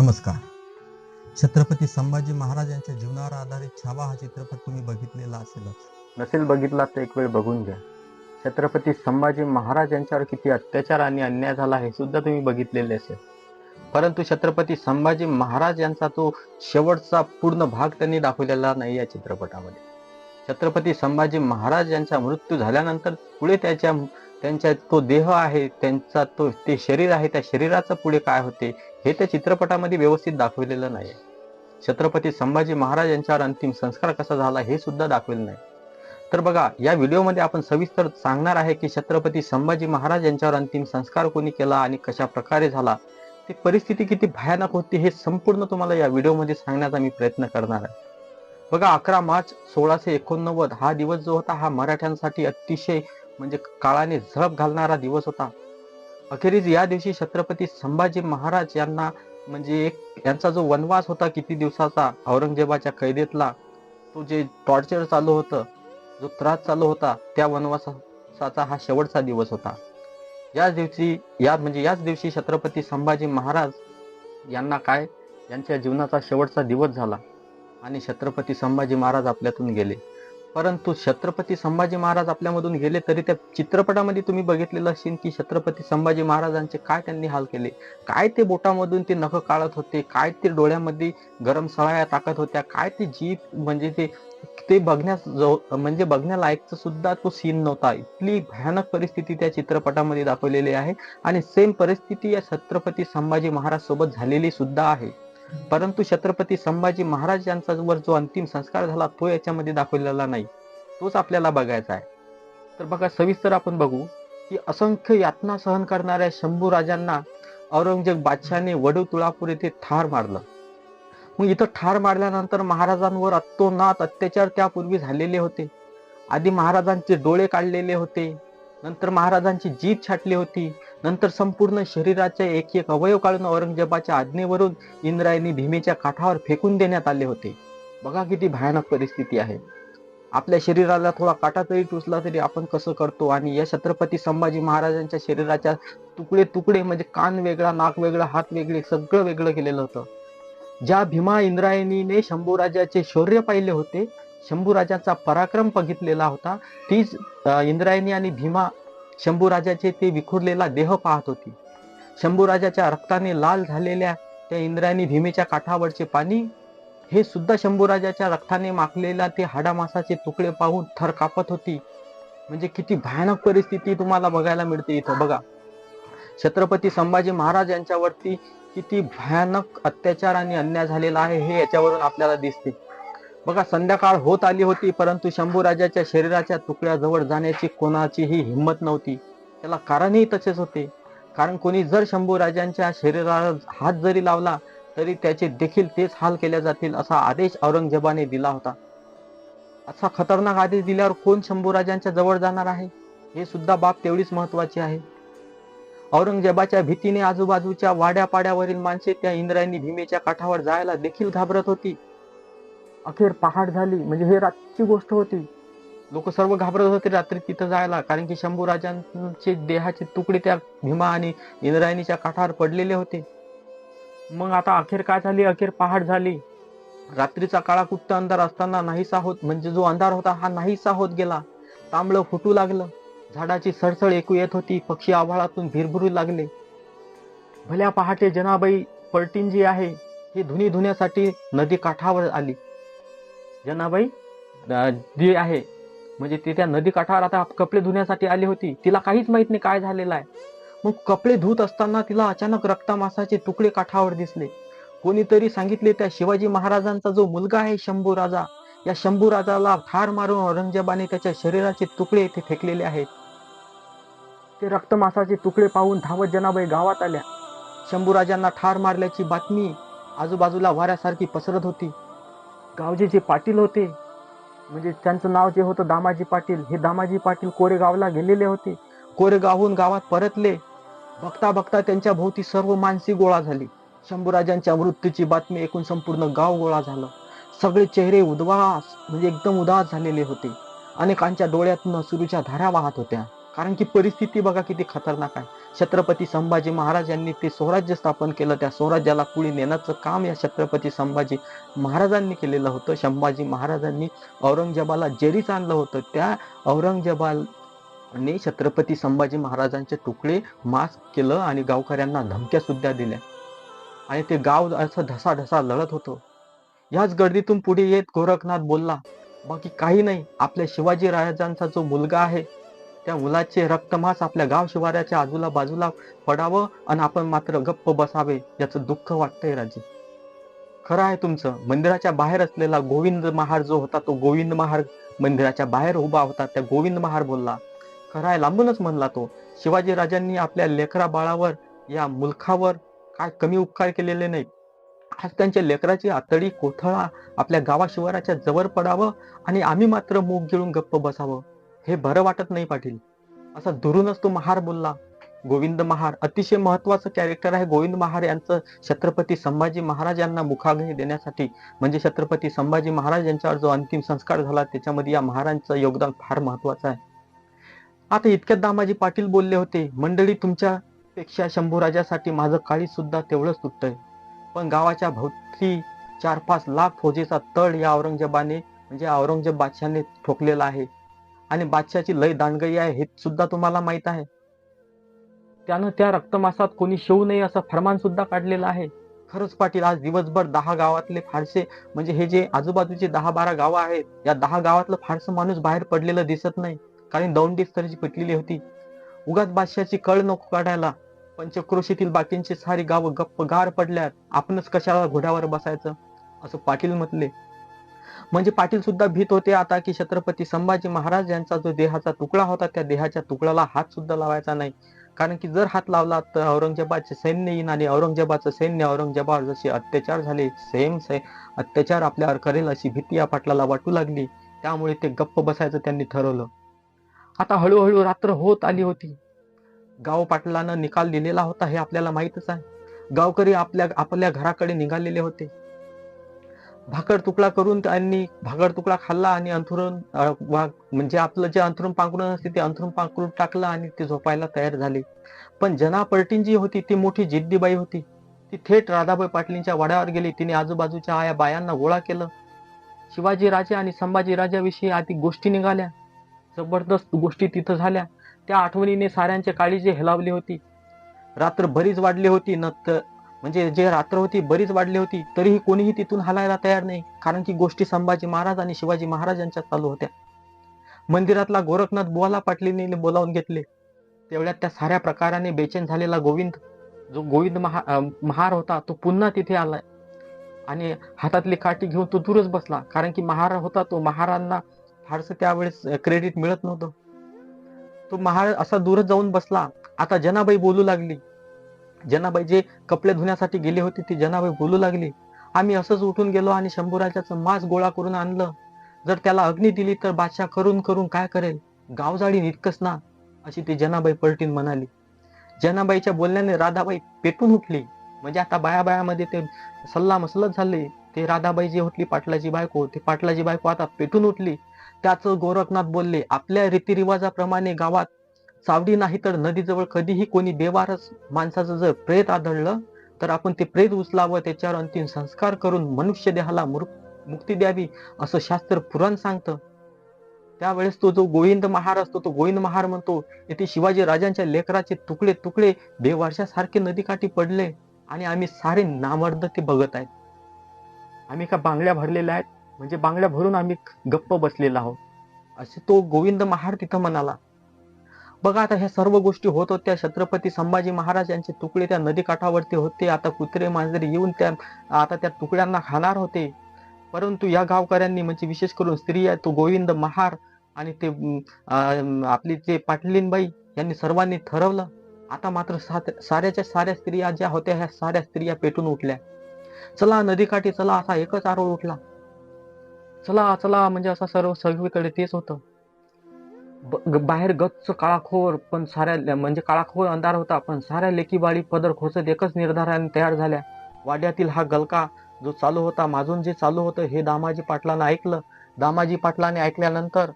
नमस्कार. छत्रपती संभाजी महाराज यांच्या जीवनावर आधारित छावा हा चित्रपट तुम्ही बघितलेला असेलच. नसेल बघितला तर एक वेळ बघून घ्या. छत्रपती संभाजी महाराज यांच्यावर किती अत्याचार आणि अन्याय झाला हे सुद्धा तुम्ही बघितलेले असेल. परंतु छत्रपती संभाजी महाराज यांचा तो शेवटचा पूर्ण भाग त्यांनी दाखवलेला नाही या चित्रपटामध्ये. छत्रपती संभाजी महाराज यांचा मृत्यू झाल्यानंतर पुढे त्याच्या त्यांच्या तो देह आहे त्यांचा तो ते शरीर आहे त्या शरीराचं पुढे काय होते हे त्या चित्रपटामध्ये व्यवस्थित दाखवलेलं नाही छत्रपती संभाजी महाराज यांच्यावर अंतिम संस्कार कसा झाला हे सुद्धा दाखवलेलं नाही. तर बघा या व्हिडिओमध्ये आपण सविस्तर सांगणार आहे की छत्रपती संभाजी महाराज यांच्यावर अंतिम संस्कार कोणी केला आणि कशा प्रकारे झाला ती परिस्थिती किती भयानक होती हे संपूर्ण तुम्हाला या व्हिडिओमध्ये सांगण्याचा मी प्रयत्न करणार आहे. बघा अकरा मार्च सोळाशे एकोणनव्वद हा दिवस जो होता हा मराठ्यांसाठी अतिशय म्हणजे काळाने झळप घालणारा दिवस होता. अखेरीस या दिवशी छत्रपती संभाजी महाराज यांना म्हणजे एक यांचा जो वनवास होता किती दिवसाचा औरंगजेबाच्या कैदेतला तो जे टॉर्चर चालू होतं जो त्रास चालू होता त्या वनवासाचा हा शेवटचा दिवस होता. याच दिवशी या म्हणजे याच दिवशी छत्रपती संभाजी महाराज यांना काय? यांच्या जीवनाचा शेवटचा दिवस झाला आणि छत्रपती संभाजी महाराज आपल्यातून गेले. परंतु छत्रपती संभाजी महाराज आपल्यामधून गेले तरी त्या चित्रपटामध्ये तुम्ही बघितलेलं असेल की छत्रपती संभाजी महाराजांचे काय त्यांनी हाल केले? काय ते बोटामधून ते नख काढत होते? काय ते डोळ्यामध्ये गरम सळाया टाकत होत्या? काय ते जीप म्हणजे ते ते बघण्यास म्हणजे बघण्यालायकचं सुद्धा तो सीन नव्हता. इतकी भयानक परिस्थिती त्या चित्रपटामध्ये दाखवलेली आहे आणि सेम परिस्थिती या छत्रपती संभाजी महाराज सोबत झालेली सुद्धा आहे. परंतु छत्रपती संभाजी महाराज यांचा वर जो अंतिम संस्कार झाला तो याच्यामध्ये दाखवलेला नाही. तोच आपल्याला बघायचा आहे. तर बघा सविस्तर आपण बघू की असंख्य यातना सहन करणाऱ्या शंभू राजांना औरंगजेब बादशाने वडू तुळापूर येथे ठार मारलं. मग इथं ठार मारल्यानंतर महाराजांवर अत्तोनात अत्याचार त्यापूर्वी झालेले होते. आधी महाराजांचे डोळे काढलेले होते. नंतर महाराजांची जीभ छाटली होती. नंतर संपूर्ण शरीराचे एक एक अवयव काढून औरंगजेबाच्या आज्ञेवरून इंद्रायणी भीमेच्या काठावर फेकून देण्यात आले होते. बघा किती भयानक परिस्थिती आहे. आपल्या शरीराला थोडा काटा तरी टुचला तरी आपण कसं करतो? आणि या छत्रपती संभाजी महाराजांच्या शरीराच्या तुकडे तुकडे म्हणजे कान वेगळा नाक वेगळा हात वेगळे सगळं वेगळं केलेलं होतं. ज्या भीमा इंद्रायणीने शंभूराजाचे शौर्य पाहिले होते शंभूराजाचा पराक्रम बघितलेला होता तीच इंद्रायणी आणि भीमा शंभूराजाचे ते विखुरलेला देह पाहत होती. शंभूराजाच्या रक्ताने लाल झालेल्या त्या इंद्रायणी भीमेच्या काठावरचे पाणी हे सुद्धा शंभूराजाच्या रक्ताने माखलेला ते हाडामासाचे तुकडे पाहून थर कापत होती. म्हणजे किती भयानक परिस्थिती तुम्हाला बघायला मिळते इथं. बघा छत्रपती संभाजी महाराज यांच्यावरती किती भयानक अत्याचार आणि अन्याय झालेला आहे हे याच्यावरून आपल्याला दिसते. बघा संध्याकाळ होत आली होती परंतु शंभूराजाच्या शरीराच्या तुकड्याजवळ जाण्याची कोणाचीही हिंमत नव्हती. त्याला कारणही तसेच होते. कारण कोणी जर शंभूराजांच्या शरीराला हात जरी लावला तरी त्याचे देखील तेच हाल केले जातील असा आदेश औरंगजेबाने दिला होता. असा खतरनाक आदेश दिल्यावर कोण शंभूराजांच्या जवळ जाणार आहे? हे सुद्धा बाब तेवढीच महत्वाची आहे. औरंगजेबाच्या भीतीने आजूबाजूच्या वाड्यापाड्यावरील माणसे त्या इंद्रायणी भीमेच्या काठावर जायला देखील घाबरत होती. अखेर पहाट झाली. म्हणजे हे रातची गोष्ट होती. लोक सर्व घाबरत होते रात्री तिथं जायला. कारण की शंभूराजांचे देहाचे तुकडे त्या भीमा आणि इंद्रायणीच्या काठावर पडलेले होते. मग आता अखेर काय झाली? अखेर पहाट झाली. रात्रीचा काळा कुट्ट अंधार असताना नाहीसा होत म्हणजे जो अंधार होता हा नाहीसा होत गेला. तांबळं फुटू लागलं. झाडाची सळसळ ऐकू येत होती. पक्षी आभाळातून भिरभिरू लागले. भल्या पहाटे जनाबाई पलटीन जी आहे. ही धुनी धुण्यासाठी नदी काठावर आली. जनाबाई जी आहे म्हणजे ती त्या नदी काठावर आता कपडे धुण्यासाठी आली होती तिला काहीच माहीत नाही काय झालेलं आहे. मग कपडे धुत असताना तिला अचानक रक्तामासाचे तुकडे काठावर दिसले. कोणीतरी सांगितले त्या शिवाजी महाराजांचा जो मुलगा आहे शंभू राजा या शंभू राजाला ठार मारून औरंगजेबाने त्याच्या शरीराचे तुकडे येथे फेकलेले आहेत. ते रक्तमासाचे तुकडे पाहून धावत जनाबाई गावात आल्या. शंभूराजांना ठार मारल्याची बातमी आजूबाजूला वाऱ्यासारखी पसरत होती. गावचे जे पाटील होते म्हणजे त्यांचं नाव जे होतं दामाजी पाटील हे दामाजी पाटील कोरेगावला गेलेले होते. कोरेगावहून गावात परतले. बघता बघता त्यांच्या भोवती सर्व माणसी गोळा झाली. शंभूराजांच्या मृत्यूची बातमी ऐकून संपूर्ण गाव गोळा झालं. सगळे चेहरे उद्वास म्हणजे एकदम उदास झालेले होते. अनेकांच्या डोळ्यातून सुरूच्या धारा वाहत होत्या. कारण की परिस्थिती बघा किती खतरनाक आहे. छत्रपती संभाजी महाराज यांनी ते स्वराज्य स्थापन केलं. त्या स्वराज्याला पुढे नेण्याचं काम या छत्रपती संभाजी महाराजांनी केलेलं होतं. संभाजी महाराजांनी औरंगजेबाला जेरीच आणलं होतं. त्या औरंगजेबाने छत्रपती संभाजी महाराजांचे तुकडे मास केलं आणि गावकऱ्यांना धमक्या सुद्धा दिल्या. आणि ते गाव असं ढसाढसा लढत होतं. याच गर्दीतून पुढे येत गोरखनाथ बोलला बाकी काही नाही. आपल्या शिवाजी राजांचा जो मुलगा आहे त्या मुलाचे रक्तमास आपल्या गाव शिवाऱ्याच्या आजूला बाजूला पडावं आणि आपण मात्र गप्प बसावे याचं दुःख वाटतंय राजे. खरं आहे तुमचं मंदिराच्या बाहेर असलेला गोविंद महार जो होता तो गोविंद महार मंदिराच्या बाहेर उभा होता त्या गोविंद महार बोलला खरं आहे लांबूनच म्हणला तो शिवाजी राजांनी आपल्या लेकरा बाळावर या मुलखावर काय कमी उपकार केलेले नाहीत. आज त्यांच्या लेकराची आतडी कोथळा आपल्या गावाशिवाराच्या जवळ पडावं आणि आम्ही मात्र मूग गिळून गप्प बसावं. हे बरं वाटत नाही पाटील. असा दुरूनच तो महार बोलला. गोविंद महार अतिशय महत्वाचं कॅरेक्टर आहे. गोविंद महार यांचं छत्रपती संभाजी महाराज यांना मुखाग्नी देण्यासाठी म्हणजे छत्रपती संभाजी महाराज यांच्यावर जो अंतिम संस्कार झाला त्याच्यामध्ये या महाराजांचं योगदान फार महत्वाचं आहे. आता इतक्यात दामाजी पाटील बोलले होते मंडळी तुमच्यापेक्षा शंभूराजासाठी माझं काळी सुद्धा तेवढंच तुटतंय. पण गावाच्या भोवती चार पाच लाख फौजेचा तळ या औरंगजेबाने म्हणजे औरंगजेब बादशाने ठोकलेला आहे. आणि बादशाची लय दांडगई आहे हे सुद्धा तुम्हाला माहीत आहे. त्यानं त्या रक्तमासात कोणी शिवू नये असं फरमान सुद्धा काढलेलं आहे. खरंच पाटील आज दिवसभर दहा गावातले फारसे म्हणजे हे जे आजूबाजूचे दहा बारा गावं आहेत या दहा गावातलं फारसं माणूस बाहेर पडलेलं दिसत नाही. कारण दौंडी स्तरची पिटलेली होती. उगाच बादशाची कळ नको काढायला. पंचक्रोशीतील बाकींची सारी गावं गप्प गार पडल्यात. आपणच कशाला घोड्यावर बसायचं? असं पाटील म्हटले. म्हणजे पाटील सुद्धा भीत होते आता की छत्रपती संभाजी महाराज यांचा जो देहाचा तुकडा होता त्या देहाच्या तुकड्याला हात सुद्धा लावायचा नाही. कारण की जर हात लावला तर औरंगजेबाचे सैन्य येईन आणि औरंगजेबाचं सैन्य औरंगजेबावर जसे अत्याचार झाले सेम से अत्याचार आपल्यावर करेल अशी भीती या पाटलाला वाटू लागली. त्यामुळे ते गप्प बसायचं त्यांनी ठरवलं. आता हळूहळू रात्र होत आली होती. गाव पाटलानं निकाल दिलेला होता हे आपल्याला माहितच आहे. गावकरी आपल्या आपल्या घराकडे निघालेले होते. भाकर तुकडा करून त्यांनी भाकर तुकडा खाल्ला आणि अंथरून वा- म्हणजे आपलं जे अंथरून पांघरून असते ते अंथरून पांघरून टाकलं आणि ते झोपायला तयार झाले. पण जना पलटीन जी होती ती मोठी जिद्दीबाई होती. ती थेट राधाबाई पाटलींच्या वाड्यावर गेली. तिने आजूबाजूच्या आया बायांना गोळा केलं. शिवाजी राजे आणि संभाजी राजाविषयी आधी गोष्टी निघाल्या. जबरदस्त गोष्टी तिथं झाल्या. त्या आठवणीने साऱ्यांचे काळीजी हेलावली होती. रात्र बरीच वाढली होती. न म्हणजे जे रात्र होती बरीच वाढली होती तरीही कोणीही तिथून हलायला तयार नाही. कारण की गोष्टी संभाजी महाराज आणि शिवाजी महाराज यांच्या चालू होत्या. मंदिरातला गोरखनाथ बुवाला पाटलीने बोलावून घेतले. तेवढ्यात त्या साऱ्या प्रकाराने बेचैन झालेला गोविंद जो गोविंद महा महार होता तो पुन्हा तिथे आला. आणि हातातली काठी घेऊन तो दूरच बसला. कारण की महार होता तो महारांना फारसं त्यावेळेस क्रेडिट मिळत नव्हतं. तो महार असा दूरच जाऊन बसला. आता जनाबाई बोलू लागली. जनाबाई जे कपडे धुण्यासाठी गेली होती ती जनाबाई बोलू लागली. आम्ही असंच उठून गेलो आणि शंभूराजाचं मांस गोळा करून आणलं. जर त्याला अग्नी दिली तर बादशाह करून करून काय करेल? गावजाळी जाळी इतकंच ना अशी ती जनाबाई पलटीन म्हणाली. जनाबाईच्या बोलण्याने राधाबाई पेटून उठली. म्हणजे आता बाया बायामध्ये ते सल्ला मसलत झाले. ते राधाबाई जी होती पाटलाची बायको ते पाटलाची बायको आता पेटून उठली. त्याच गोरखनाथ बोलले आपल्या रीतिरिवाजाप्रमाणे गावात सावडी नाही तर नदीजवळ कधीही कोणी बेवारस माणसाचं जर प्रेत आढळलं तर आपण ते प्रेत उचलावं त्याच्यावर अंतिम संस्कार करून मनुष्य देहाला मुर- मुक्ती द्यावी असं शास्त्र पुराण सांगतं. त्यावेळेस तो जो गोविंद महार असतो तो गोविंद महार म्हणतो येथे शिवाजी राजांच्या लेकराचे तुकडे तुकडे बेवारशासारखे नदीकाठी पडले आणि आम्ही सारे नामर्द ते बघत आहेत. आम्ही का बांगड्या भरलेल्या आहेत? म्हणजे बांगड्या भरून आम्ही गप्प बसलेला आहोत. असे तो गोविंद महार तिथं म्हणाला. बघा आता ह्या सर्व गोष्टी होत होत्या. छत्रपती संभाजी महाराज यांचे तुकडे त्या नदीकाठावरती होते. आता कुत्रे मांजरे येऊन त्या आता त्या तुकड्यांना खाणार होते. परंतु या गावकऱ्यांनी म्हणजे विशेष करून स्त्रिया तो गोविंद महार आणि ते आपली जे पाटलीनबाई यांनी सर्वांनी ठरवलं. आता मात्र सात- साऱ्याच्या साऱ्या स्त्रिया ज्या होत्या ह्या साऱ्या स्त्रिया पेटून उठल्या. चला नदीकाठी चला असा एकच आरोळ उठला. चला चला म्हणजे असा सर्व सगळीकडे तेच होतं. बाहेर गच्च काळाखोर पण साऱ्या म्हणजे काळाखोर अंधार होता पण साऱ्या लेकीबाळी पदर खोचत एकच निर्धाराने तयार झाल्या. वाड्यातील हा गलका जो चालू होता माझून जे चालू होतं हे दामाजी पाटलानं ऐकलं. दामाजी पाटलाने ऐकल्यानंतर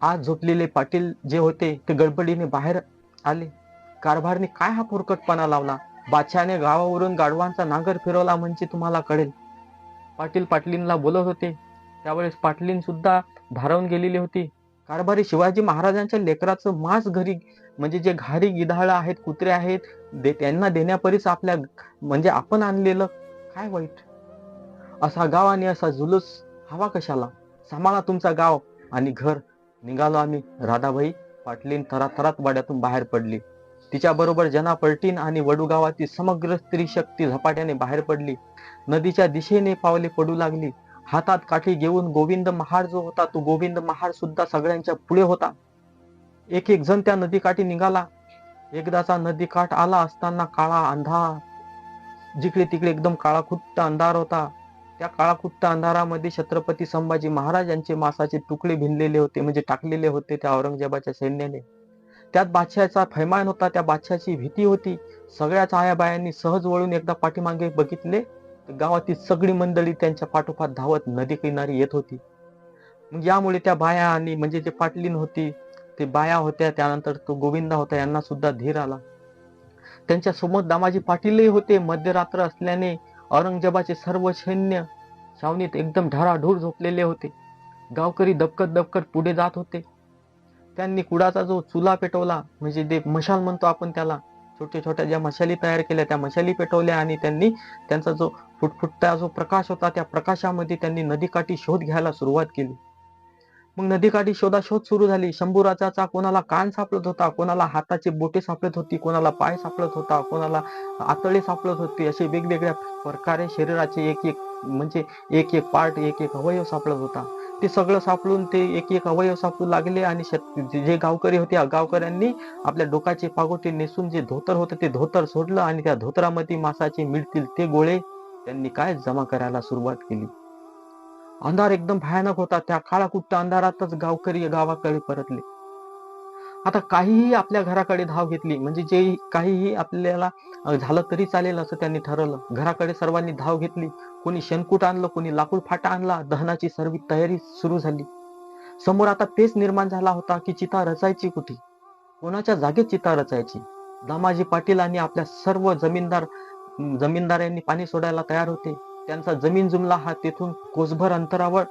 आज झोपलेले पाटील जे होते ते गडबडीने बाहेर आले. कारभारने काय हा पुरकटपणा लावला? बादशाने गावावरून गाढवांचा नांगर फिरवला म्हणजे तुम्हाला कळेल. पाटील पाटलींना बोलत होते. त्यावेळेस पाटलीन सुद्धा भारावून गेलेली होती. कारभारी शिवाजी महाराजांच्या लेकराचं मांस घरी म्हणजे जे घारी गिधाळ आहेत कुत्रे आहेत दे त्यांना देण्यापरीच आपल्या म्हणजे आपण आणलेलं काय वाईट? असा गाव आणि असा जुलूस हवा कशाला? सांभाळा तुमचा गाव आणि घर. निघालो आम्ही. राधाबाई पाटलीन थराथरात वाड्यातून बाहेर पडली. तिच्या बरोबर जना पलटीन आणि वडूगावातील समग्र स्त्री शक्ती झपाट्याने बाहेर पडली. नदीच्या दिशेने पावले पडू लागली. हातात काठी घेऊन गोविंद महार जो होता तो गोविंद महार सुद्धा सगळ्यांच्या पुढे होता. एक एक जण त्या नदीकाठी निघाला. एकदाचा नदीकाठ आला असताना काळा अंधार जिकडे तिकडे एकदम काळाकुट्ट अंधार होता. त्या काळाकुट्ट अंधारामध्ये छत्रपती संभाजी महाराज यांचे मासाचे तुकडे भिनलेले होते म्हणजे टाकलेले होते त्या औरंगजेबाच्या सैन्याने. त्यात बादशाहचा फैमान होता त्या बादशाची भीती होती. सगळ्या छायाबायांनी सहज वळून एकदा पाठीमागे बघितले. गावातील सगळी मंडळी त्यांच्या पाठोपाठ धावत नदी किनारी येत होती. मग यामुळे त्या बाया आणि म्हणजे जे पाटलीन होती ते बाया होत्या त्यानंतर तो गोविंदा होता यांना सुद्धा धीर आला. त्यांच्यासमोर दामाजी पाटीलही होते. मध्यरात्र असल्याने औरंगजेबाचे सर्व सैन्य छावणीत एकदम ढाराढूर झोपलेले होते. गावकरी दबकत दबकत पुढे जात होते. त्यांनी कुडाचा जो चुला पेटवला म्हणजे जे मशाल म्हणतो आपण त्याला छोट्या छोट्या ज्या मशाली तयार केल्या त्या मशाली पेटवल्या आणि त्यांनी त्यांचा जो फुटफुटता जो प्रकाश होता त्या प्रकाशामध्ये त्यांनी नदीकाठी शोध घ्यायला सुरुवात केली. मग नदीकाठी शोधाशोध सुरू झाली. शंभूराजाचा कोणाला कान सापडत होता कोणाला हाताचे बोटे सापडत होती कोणाला पाय सापडत होता कोणाला आतळे सापडत होती असे वेगवेगळ्या प्रकारे शरीराचे एक एक म्हणजे एक एक पार्ट एक एक अवयव सापडत होता. ते सगळं सापडून ते एक एक अवयव सापडू लागले आणि शेत- जे गावकरी होते गावकऱ्यांनी आपल्या डोकाचे पागोटे नेसून जे धोतर होतं ते धोतर सोडलं आणि त्या धोतरामध्ये मासाचे मिळतील ते गोळे त्यांनी काय जमा करायला सुरुवात केली. अंधार एकदम भयानक होता. त्या काळाकुट्ट अंधारातच गावकरी गावाकडे परतले. आता काहीही आपल्या घराकडे धाव घेतली म्हणजे जे काहीही आपल्याला झालं तरी चालेल असं त्यांनी ठरवलं. घराकडे सर्वांनी धाव घेतली. कोणी शेणकूट आणलं कोणी लाकूड फाटा आणला दहनाची सर्व तयारी सुरू झाली. समोर आता पेच निर्माण झाला होता की चिता रचायची कुठे? कोणाच्या जागेत चिता रचायची? दामाजी पाटील आणि आपल्या सर्व जमीनदार जमीनदारांनी पाणी सोडायला तयार होते. त्यांचा जमीन जुमला हा तेथून कोसभर अंतरावर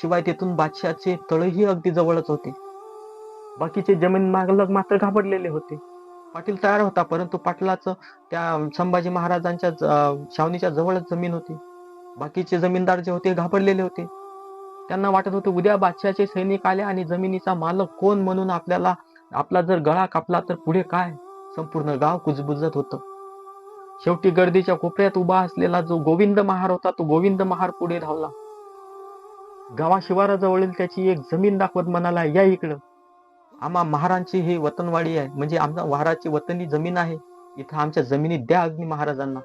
शिवाय तेथून बादशाचे तळही अगदी जवळच होते. बाकीचे जमीन मागलग मात्र घाबरलेले होते. पाटील तयार होता परंतु पाटलाचं त्या संभाजी महाराजांच्या छावणीच्या जवळच जमीन होती. बाकीचे जमीनदार जे होते घाबरलेले होते. त्यांना वाटत होते उद्या बादशाचे सैनिक आले आणि जमिनीचा मालक कोण म्हणून आपल्याला आपला जर गळा कापला तर पुढे काय? संपूर्ण गाव कुजबुजत होतं. शेवटी गर्दीच्या कोपऱ्यात उभा असलेला जो गोविंद महार होता तो गोविंद महार पुढे धावला. गावा शिवाराजवळील त्याची एक जमीन दाखवत म्हणाला या इकडं. आम्हा महारांची ही वतनवाडी आहे. म्हणजे आमच्या वहाराची वतनी जमीन आहे. इथं आमच्या जमिनीत द्या अग्नी महाराजांना.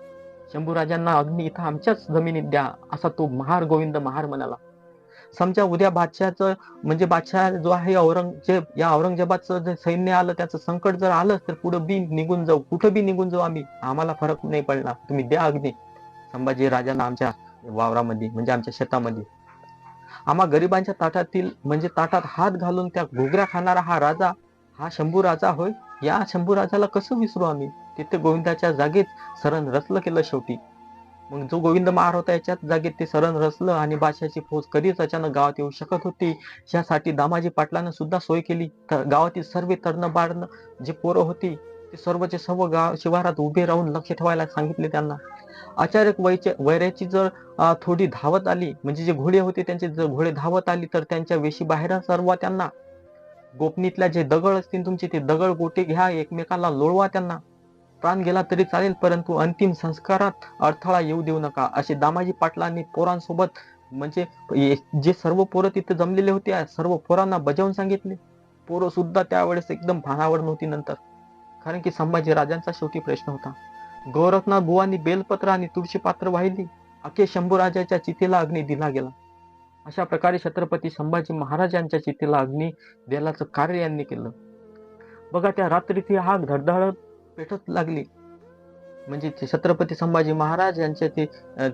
शंभूराजांना अग्नी इथं आमच्याच जमिनीत द्या असा तो महार गोविंद महार म्हणाला. समजा उद्या बादशाहचं म्हणजे बादशाह जो आहे औरंगजेब या औरंगजेबाचं जे सैन्य आलं त्याचं संकट जर आलं तर पुढं बी निघून जाऊ. कुठं बी निघून जाऊ आम्ही? आम्हाला फरक नाही पडणार. तुम्ही द्या अग्नी. संभाजी राजांना आमच्या वावरामध्ये म्हणजे आमच्या शेतामध्ये. आम्हा गरिबांच्या ताटातील म्हणजे ताटात हात घालून त्या घोगऱ्या खाणारा हा राजा हा शंभू राजा होय या शंभू राजाला कसं विसरू आम्ही? तिथे गोविंदाच्या जागेत सरण रचलं केलं शेवटी. मग जो गोविंद महार होता याच्याच जागेत ते सरण रचलं आणि बादशाची फौज कधीच अचानक गावात येऊ शकत होती. यासाठी दामाजी पाटलानं सुद्धा सोय केली. तर गावातील सर्व तरण बारण जे पोरं होती ते सर्वचे सर्व गाव शिवारात उभे राहून लक्ष ठेवायला सांगितले त्यांना. अचानक वयचे वैऱ्याची जर थोडी धावत आली म्हणजे जे घोडे होते त्यांचे जर घोडे धावत आली तर त्यांच्या वेशी बाहेर सर्व त्यांना. गोपनीतल्या जे दगड असतील तुमचे ते दगड गोटे घ्या एकमेकाला लोळवा त्यांना. प्राण गेला तरी चालेल परंतु अंतिम संस्कारात अडथळा येऊ देऊ नका असे दामाजी पाटलांनी पोरांसोबत म्हणजे जे सर्व पोरं तिथे जमलेले होते सर्व पोरांना बजावून सांगितले. पोरं सुद्धा त्यावेळेस एकदम भानावर नव्हती नंतर. कारण की संभाजी राजांचा शेवटी प्रश्न होता. गौरवनाथ बुवांनी बेलपत्र आणि तुळशी पात्र वाहिली. अखे शंभूराजाच्या चितेला अग्नी दिला गेला. अशा प्रकारे छत्रपती संभाजी महाराजांच्या चितेला अग्नी द्यायलाचं कार्य यांनी केलं. बघा त्या रात्री ती आग धडधडत पेटत लागली. म्हणजे ते छत्रपती संभाजी महाराज यांचे ते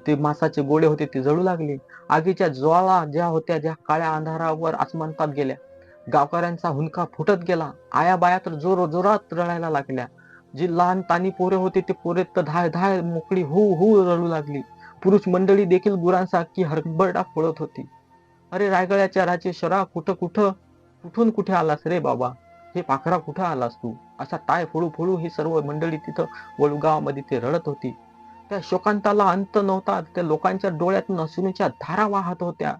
ते मासाचे गोळे होते ते जळू लागले. आगीच्या ज्वाळा ज्या होत्या ज्या काळ्या अंधारावर आसमानतात गेल्या. गावकऱ्यांचा हुंका फुटत गेला. आया बाया तर जोर जोरात रडायला लागल्या. जी लहान तानी पोरे होते ते पोरे तर धाय धाय मोकळी होऊ हू रडू लागली. पुरुष मंडळी देखील गुरांसारखी हरबरडा फोळत होती. अरे रायगडाच्या राजे शरा कुठं कुठं कुठून कुठे आलास रे बाबा? हे पाखरा कुठं आलास तू? असा टाय फोडू फोडू ही सर्व मंडळी तिथं वळूगावामध्ये ते रडत होती. त्या शोकांताला अंत नव्हता त्या लोकांच्या डोळ्यातून अश्रूंच्या धारा वाहत होत्या.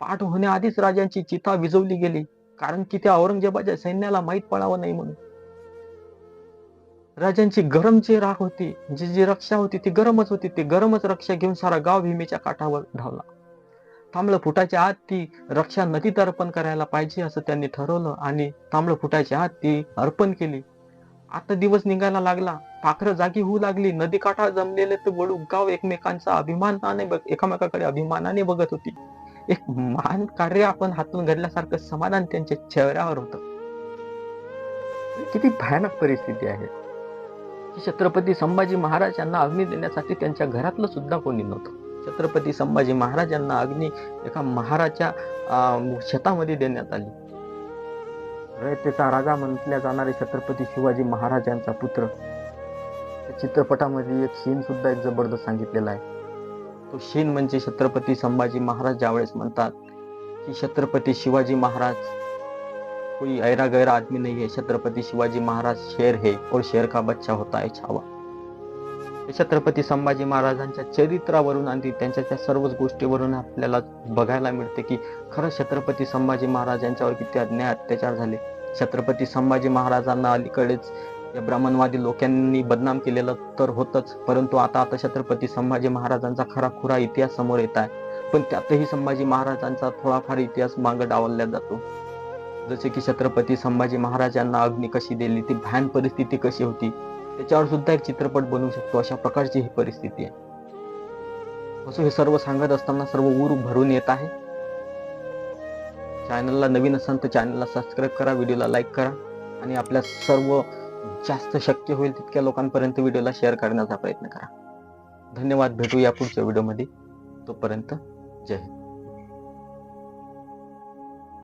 पाठ होण्याआधीच राजांची चिता विजवली गेली कारण की त्या औरंगजेबाच्या सैन्याला माहीत पडावं नाही म्हणून. राजांची गरम जी राख होती जी जी रक्षा होती ती गरमच होती. ती गरमच रक्षा घेऊन सारा गाव भीमेच्या काठावर धावला. तांबळ फुटाच्या आत ती रक्षा नदीत अर्पण करायला पाहिजे असं त्यांनी ठरवलं आणि तांबळ फुटाच्या आत ती अर्पण केली. आता दिवस निघायला लागला. पाखरं जागी होऊ लागली. नदी काठा जमलेले ते वडू गाव एकमेकांचा अभिमानाने बघ एकामेकाकडे अभिमानाने बघत होती. एक महान कार्य आपण हातून घडल्यासारखं समाधान त्यांच्या चेहऱ्यावर होत. किती भयानक परिस्थिती आहे. की छत्रपती संभाजी महाराज यांना अग्नी देण्यासाठी त्यांच्या घरातलं सुद्धा कोणी नव्हतं. छत्रपती संभाजी महाराज यांना अग्नी एका महाराजच्या शेतामध्ये देण्यात आली. रयतेचा राजा म्हटल्या जाणारे छत्रपती शिवाजी महाराज यांचा पुत्र. चित्रपटामध्ये एक सीन सुद्धा एक जबरदस्त सांगितलेला आहे. तो शीन म्हणजे छत्रपती संभाजी महाराज ज्यावेळेस म्हणतात की छत्रपती शिवाजी महाराज कोई ऐरा गैरा आदमी नहीं है। छत्रपती शिवाजी महाराज शेर है और शेर का बच्चा होता है छावा। छत्रपती संभाजी महाराजांच्या चरित्रावरून आणि त्यांच्या त्या सर्वच गोष्टीवरून आपल्याला बघायला मिळते की खरंच छत्रपती संभाजी महाराज यांच्यावर किती अन्याय अत्याचार झाले. छत्रपती संभाजी महाराजांना अलीकडेच या ब्राह्मणवादी लोकांनी बदनाम केलेलं तर होतच परंतु आता आता छत्रपती संभाजी महाराजांचा खरा खुरा इतिहास समोर येत आहे. पण त्यातही संभाजी महाराजांचा थोडाफार इतिहास मागं डावलला जातो. जसे की छत्रपती संभाजी महाराजांना अग्नी कशी दिली ती भयान परिस्थिती कशी होती त्याच्यावर सुद्धा एक चित्रपट बनवू शकतो अशा प्रकारची ही परिस्थिती आहे. असो हे सर्व सांगत असताना सर्व ऊर भरून येत आहे. चॅनलला नवीन असाल तर चॅनलला सबस्क्राईब करा व्हिडिओला लाईक करा आणि आपल्या सर्व जास्त शक्य होईल तितक्या लोकांपर्यंत व्हिडिओला शेअर करण्याचा प्रयत्न करा. धन्यवाद भेटू या पुढच्या व्हिडिओमध्ये तोपर्यंत जय हिंद.